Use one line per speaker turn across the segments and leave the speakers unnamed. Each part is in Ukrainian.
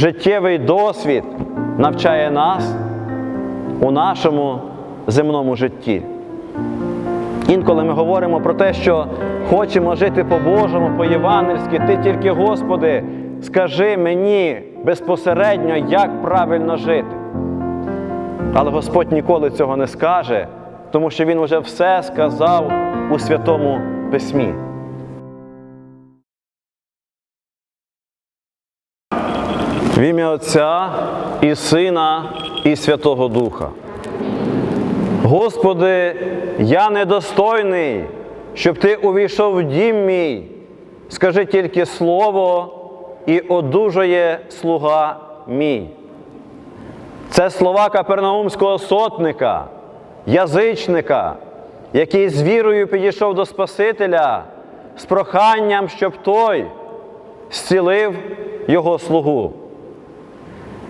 життєвий досвід навчає нас у нашому земному житті. Інколи ми говоримо про те, що хочемо жити по-божому, по-євангельськи, ти тільки, Господи, скажи мені безпосередньо, як правильно жити. Але Господь ніколи цього не скаже, тому що Він вже все сказав у Святому Письмі. В ім'я Отця і Сина, і Святого Духа. Господи, я недостойний, щоб Ти увійшов в дім мій. Скажи тільки слово, і одужає слуга мій. Це слова капернаумського сотника, язичника, який з вірою підійшов до Спасителя з проханням, щоб той зцілив його слугу.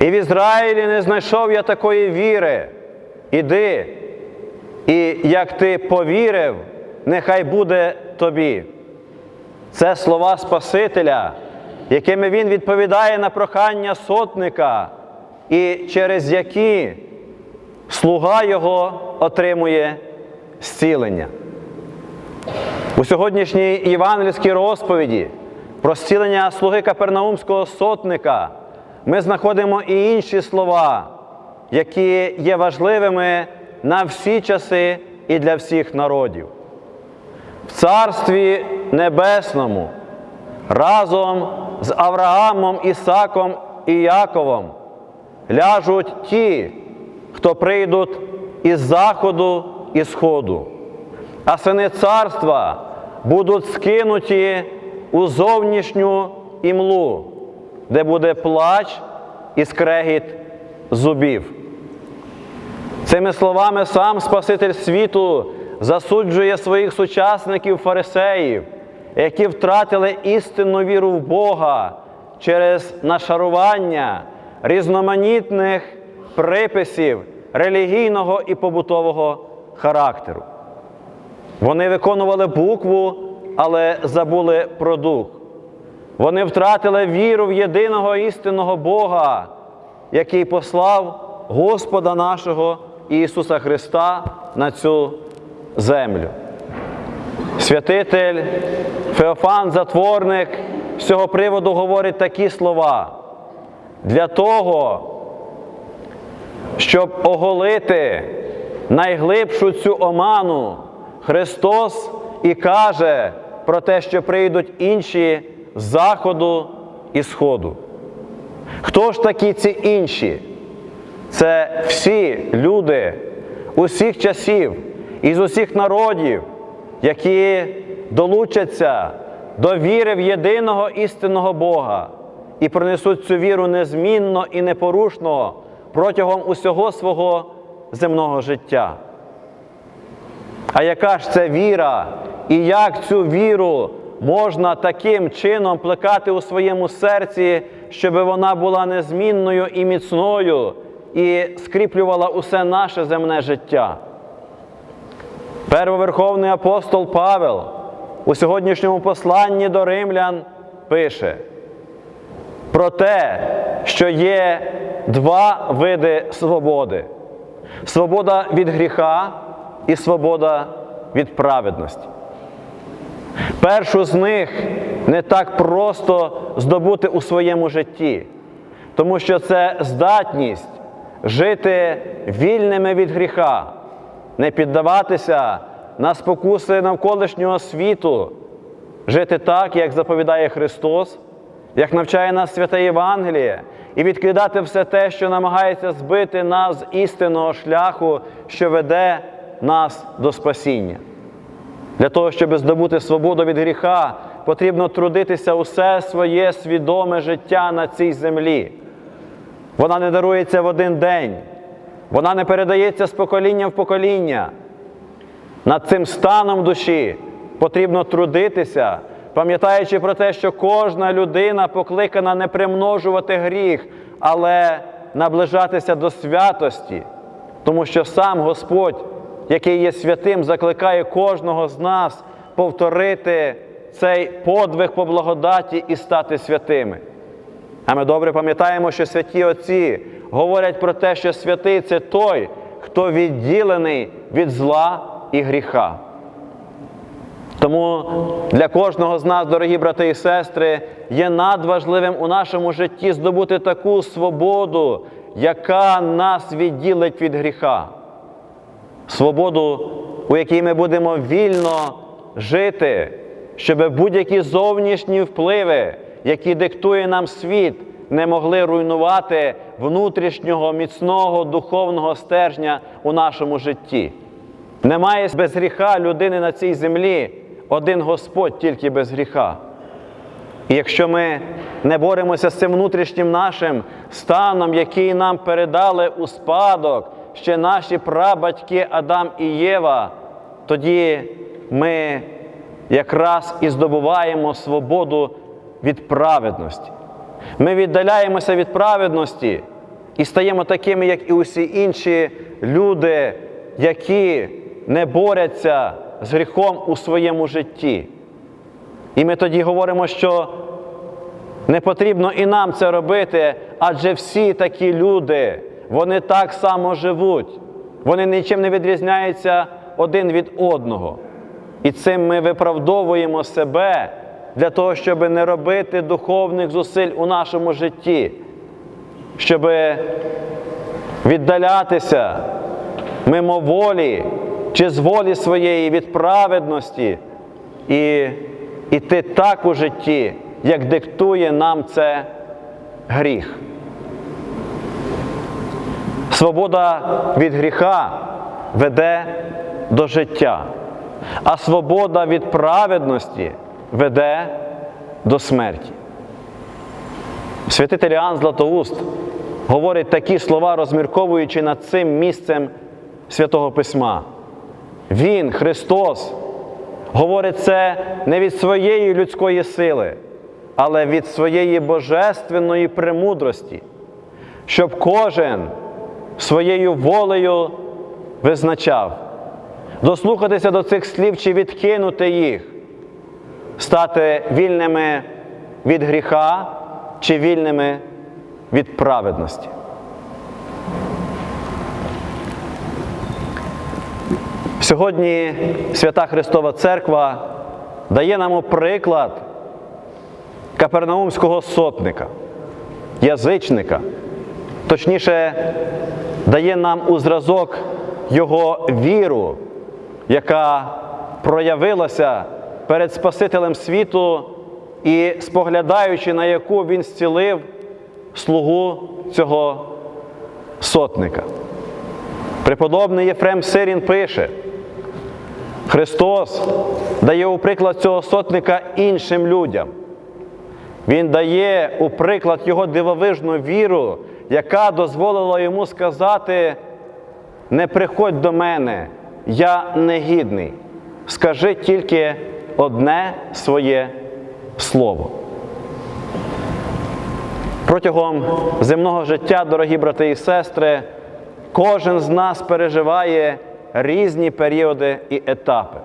І в Ізраїлі не знайшов я такої віри. Іди, і як ти повірив, нехай буде тобі. Це слова Спасителя, якими він відповідає на прохання сотника, і через які слуга його отримує зцілення. У сьогоднішній євангельській розповіді про зцілення слуги Капернаумського сотника ми знаходимо і інші слова, які є важливими на всі часи і для всіх народів. В Царстві Небесному разом з Авраамом, Ісаком і Яковом ляжуть ті, хто прийдуть із заходу і сходу, а сини царства будуть скинуті у зовнішню імлу, де буде плач і скрегіт зубів. Цими словами сам Спаситель світу засуджує своїх сучасників фарисеїв, які втратили істинну віру в Бога через нашарування різноманітних приписів релігійного і побутового характеру. Вони виконували букву, але забули про дух. Вони втратили віру в єдиного істинного Бога, який послав Господа нашого Ісуса Христа на цю землю. Святитель Феофан Затворник з цього приводу говорить такі слова. Для того, щоб оголити найглибшу цю оману, Христос і каже про те, що прийдуть інші заходу і сходу. Хто ж такі ці інші? Це всі люди усіх часів і з усіх народів, які долучаться до віри в єдиного істинного Бога і принесуть цю віру незмінно і непорушно протягом усього свого земного життя. А яка ж це віра, і як цю віру можна таким чином плекати у своєму серці, щоб вона була незмінною і міцною, і скріплювала усе наше земне життя? Первоверховний апостол Павел у сьогоднішньому посланні до римлян пише про те, що є два види свободи: свобода від гріха і свобода від праведності. Першу з них не так просто здобути у своєму житті, тому що це здатність жити вільними від гріха, не піддаватися на спокуси навколишнього світу, жити так, як заповідає Христос, як навчає нас святе Євангеліє, і відкидати все те, що намагається збити нас з істинного шляху, що веде нас до спасіння. Для того, щоб здобути свободу від гріха, потрібно трудитися усе своє свідоме життя на цій землі. Вона не дарується в один день, вона не передається з покоління в покоління. Над цим станом душі потрібно трудитися, пам'ятаючи про те, що кожна людина покликана не примножувати гріх, але наближатися до святості, тому що сам Господь, який є святим, закликає кожного з нас повторити цей подвиг по благодаті і стати святими. А ми добре пам'ятаємо, що святі Отці говорять про те, що святий це той, хто відділений від зла і гріха. Тому для кожного з нас, дорогі брати і сестри, є надважливим у нашому житті здобути таку свободу, яка нас відділить від гріха. Свободу, у якій ми будемо вільно жити, щоб будь-які зовнішні впливи, які диктує нам світ, не могли руйнувати внутрішнього міцного духовного стержня у нашому житті. Немає без гріха людини на цій землі, один Господь тільки без гріха. І якщо ми не боремося з цим внутрішнім нашим станом, який нам передали у спадок ще наші прабатьки Адам і Єва, тоді ми якраз і здобуваємо свободу від праведності. Ми віддаляємося від праведності і стаємо такими, як і усі інші люди, які не борються з гріхом у своєму житті. І ми тоді говоримо, що не потрібно і нам це робити, адже всі такі люди, вони так само живуть, вони нічим не відрізняються один від одного. І цим ми виправдовуємо себе для того, щоб не робити духовних зусиль у нашому житті, щоб віддалятися мимоволі чи з волі своєї від праведності і іти так у житті, як диктує нам це гріх. Свобода від гріха веде до життя, а свобода від праведності веде до смерті. Святитель Іоанн Златоуст говорить такі слова, розмірковуючи над цим місцем Святого Письма. Він, Христос, говорить це не від своєї людської сили, але від своєї божественної премудрості, щоб кожен своєю волею визначав, дослухатися до цих слів чи відкинути їх, стати вільними від гріха чи вільними від праведності. Сьогодні Свята Христова Церква дає нам приклад капернаумського сотника, язичника, точніше, дає нам у зразок його віру, яка проявилася перед Спасителем світу і споглядаючи, на яку він зцілив слугу цього сотника. Преподобний Єфрем Сирін пише, Христос дає у приклад цього сотника іншим людям. Він дає у приклад його дивовижну віру, яка дозволила йому сказати: не приходь до мене, я негідний. Скажи тільки одне своє слово. Протягом земного життя, дорогі брати і сестри, кожен з нас переживає різні періоди і етапи.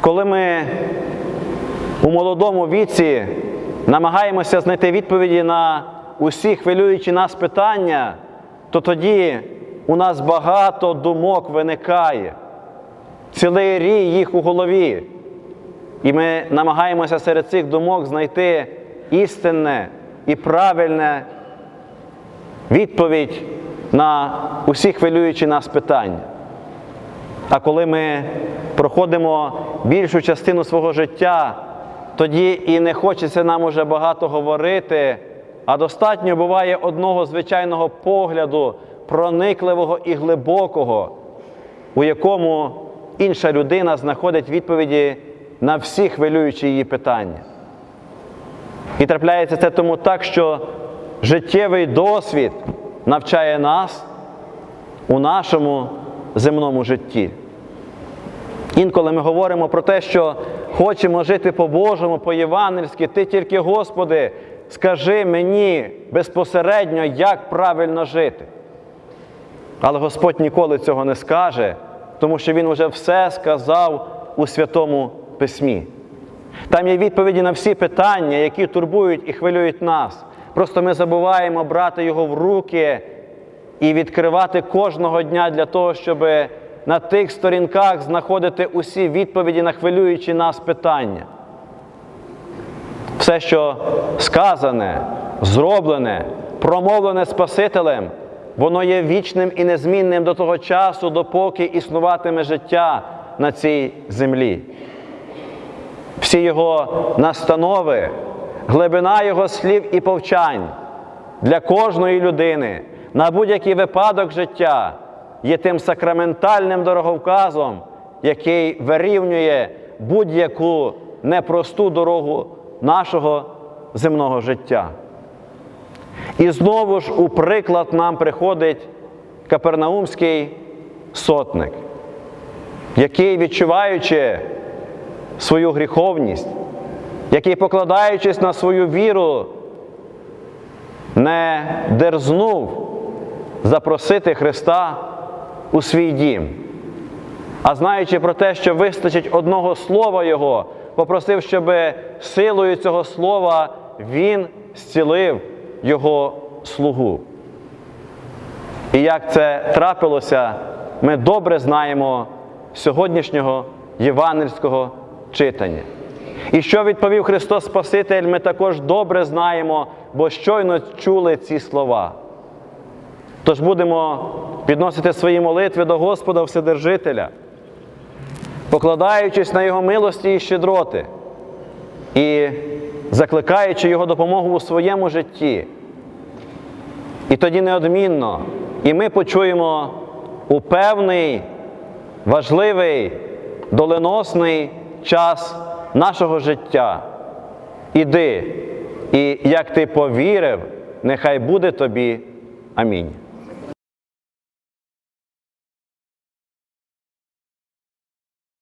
Коли ми у молодому віці намагаємося знайти відповіді на усі хвилюючі нас питання, то тоді у нас багато думок виникає, цілий рій їх у голові. І ми намагаємося серед цих думок знайти істинне і правильне відповідь на усі хвилюючі нас питання. А коли ми проходимо більшу частину свого життя, тоді і не хочеться нам уже багато говорити, а достатньо буває одного звичайного погляду, проникливого і глибокого, у якому інша людина знаходить відповіді на всі хвилюючі її питання. І трапляється це тому так, що життєвий досвід навчає нас у нашому земному житті. Інколи ми говоримо про те, що хочемо жити по-божому, по-євангельськи, ти тільки, Господи, скажи мені безпосередньо, як правильно жити. Але Господь ніколи цього не скаже, тому що Він вже все сказав у Святому Письмі. Там є відповіді на всі питання, які турбують і хвилюють нас. Просто ми забуваємо брати його в руки і відкривати кожного дня для того, щоб на тих сторінках знаходити усі відповіді на хвилюючі нас питання. Все, що сказане, зроблене, промовлене Спасителем, воно є вічним і незмінним до того часу, допоки існуватиме життя на цій землі. Всі його настанови, глибина його слів і повчань для кожної людини на будь-який випадок життя є тим сакраментальним дороговказом, який вирівнює будь-яку непросту дорогу нашого земного життя. І знову ж у приклад нам приходить капернаумський сотник, який, відчуваючи свою гріховність, який, покладаючись на свою віру, не дерзнув запросити Христа у свій дім. А знаючи про те, що вистачить одного слова Його, попросив, щоб силою цього слова Він зцілив Його слугу. І як це трапилося, ми добре знаємо сьогоднішнього євангельського читання. І що відповів Христос Спаситель, ми також добре знаємо, бо щойно чули ці слова. Тож будемо підносити свої молитви до Господа Вседержителя, покладаючись на Його милості і щедроти, і закликаючи Його допомогу у своєму житті. І тоді неодмінно і ми почуємо у певний, важливий, доленосний час нашого життя. Іди, і як ти повірив, нехай буде тобі. Амінь.